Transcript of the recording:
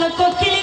কালো কোকিল